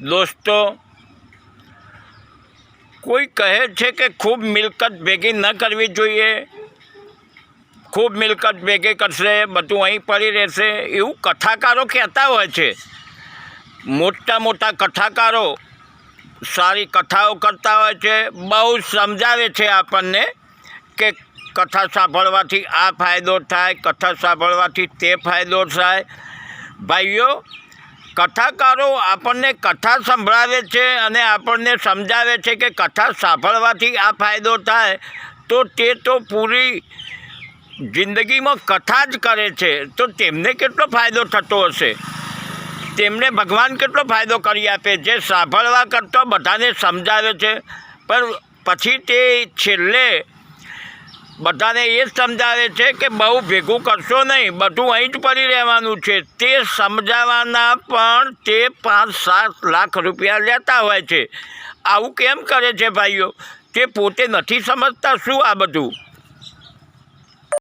દોસ્તો, કોઈ કહે છે કે ખૂબ મિલકત ભેગી ન કરવી જોઈએ? ખૂબ મિલકત ભેગી કરશે, બધું અહીં પડી રહેશે. એવું કથાકારો કહેતા હોય છે. મોટા મોટા કથાકારો સારી કથાઓ કરતા હોય છે. બહુ સમજાવે છે આપણને કે કથા સાંભળવાથી આ ફાયદો થાય, કથા સાંભળવાથી તે ફાયદો થાય. ભાઈઓ કથાકારો આપણને કથા સંભળાવે છે અને આપણને સમજાવે છે કે કથા સાંભળવાથી આ ફાયદો થાય, તો તે તો પૂરી જિંદગીમાં કથા જ કરે છે. તો તેમને કેટલો ફાયદો થતો હશે? તેમને ભગવાન કેટલો ફાયદો કરી આપે? જે સાંભળવા કરતો બધાને સમજાવે છે, પણ પછી તે છેલ્લે બધાને એ સમજાવે છે કે બહુ ભેગું કરશો નહીં. બધું અહીં જ પડી રહેવાનું છે. તે સમજાવવાના પણ તે પાંચ સાત લાખ રૂપિયા લેતા હોય છે. આવું કેમ કરે છે ભાઈઓ? તે પોતે નથી સમજતા શું આ બધું?